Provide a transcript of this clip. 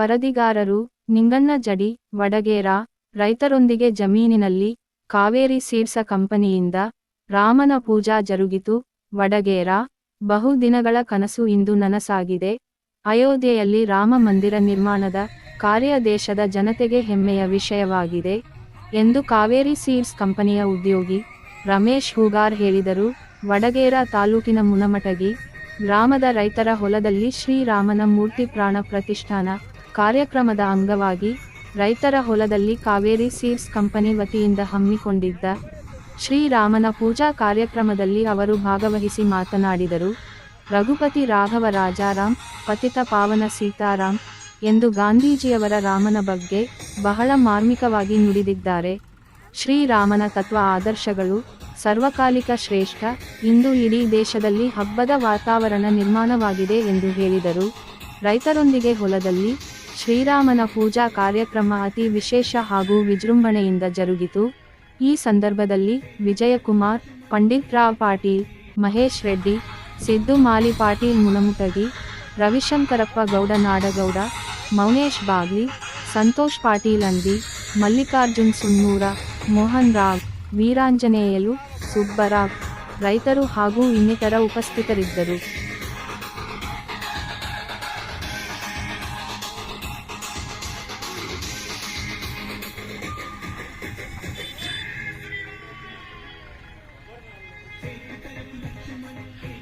ವರದಿಗಾರರು ನಿಂಗಣ್ಣ ಜಡಿ, ವಡಗೇರ, ರೈತರೊಂದಿಗೆ ಜಮೀನಿನಲ್ಲಿ ಕಾವೇರಿ ಸೀಡ್ಸ ಕಂಪನಿಯಿಂದ ರಾಮನ ಪೂಜಾ ಜರುಗಿತು. ವಡಗೇರ ಬಹುದಿನಗಳ ಕನಸು ಇಂದು ನನಸಾಗಿದೆ. ಅಯೋಧ್ಯೆಯಲ್ಲಿ ರಾಮ ಮಂದಿರ ನಿರ್ಮಾಣದ ಕಾರ್ಯ ದೇಶದ ಜನತೆಗೆ ಹೆಮ್ಮೆಯ ವಿಷಯವಾಗಿದೆ ಎಂದು ಕಾವೇರಿ ಸೀಡ್ಸ್ ಕಂಪನಿಯ ಉದ್ಯೋಗಿ ರಮೇಶ್ ಹೂಗಾರ್ ಹೇಳಿದರು. ವಡಗೇರ ತಾಲೂಕಿನ ಮುನಮಟಗಿ ಗ್ರಾಮದ ರೈತರ ಹೊಲದಲ್ಲಿ ಶ್ರೀರಾಮನ ಮೂರ್ತಿ ಪ್ರಾಣ ಪ್ರತಿಷ್ಠಾನ ಕಾರ್ಯಕ್ರಮದ ಅಂಗವಾಗಿ, ರೈತರ ಹೊಲದಲ್ಲಿ ಕಾವೇರಿ ಸೀಡ್ಸ್ ಕಂಪನಿ ವತಿಯಿಂದ ಹಮ್ಮಿಕೊಂಡಿದ್ದ ಶ್ರೀರಾಮನ ಪೂಜಾ ಕಾರ್ಯಕ್ರಮದಲ್ಲಿ ಅವರು ಭಾಗವಹಿಸಿ ಮಾತನಾಡಿದರು. ರಘುಪತಿ ರಾಘವ ರಾಜಾರಾಮ್, ಪತಿತ ಪಾವನ ಸೀತಾರಾಮ್ ಎಂದು ಗಾಂಧೀಜಿಯವರ ರಾಮನ ಬಗ್ಗೆ ಬಹಳ ಮಾರ್ಮಿಕವಾಗಿ ನುಡಿದಿದ್ದಾರೆ. ಶ್ರೀರಾಮನ ತತ್ವ ಆದರ್ಶಗಳು ಸರ್ವಕಾಲಿಕ ಶ್ರೇಷ್ಠ, ಇಂದು ಇಡೀ ದೇಶದಲ್ಲಿ ಹಬ್ಬದ ವಾತಾವರಣ ನಿರ್ಮಾಣವಾಗಿದೆ ಎಂದು ಹೇಳಿದರು. ರೈತರೊಂದಿಗೆ ಹೊಲದಲ್ಲಿ ಶ್ರೀರಾಮನ ಪೂಜಾ ಕಾರ್ಯಕ್ರಮ ಅತಿ ವಿಶೇಷ ಹಾಗೂ ವಿಜೃಂಭಣೆಯಿಂದ ಜರುಗಿತು. ಈ ಸಂದರ್ಭದಲ್ಲಿ ವಿಜಯಕುಮಾರ್, ಪಂಡಿತ್ ರಾವ್ ಪಾಟೀಲ್, ಮಹೇಶ್ ರೆಡ್ಡಿ, ಸಿದ್ದು ಮಾಲಿ ಪಾಟೀಲ್ ಮುನಮುಟಗಿ, ರವಿಶಂಕರಪ್ಪ ಗೌಡ, ನಾಡಗೌಡ, ಮೌನೇಶ್ ಬಾಗ್ಲಿ, ಸಂತೋಷ್ ಪಾಟೀಲ್ ಅಂದಿ, ಮಲ್ಲಿಕಾರ್ಜುನ್ ಸುನ್ನೂರ, ಮೋಹನ್ ರಾವ್, ವೀರಾಂಜನೇಯಲು, ಸುಬ್ಬರಾವ್ ರೈತರು ಹಾಗೂ ಇನ್ನಿತರ ಉಪಸ್ಥಿತರಿದ್ದರು. Hey, I got a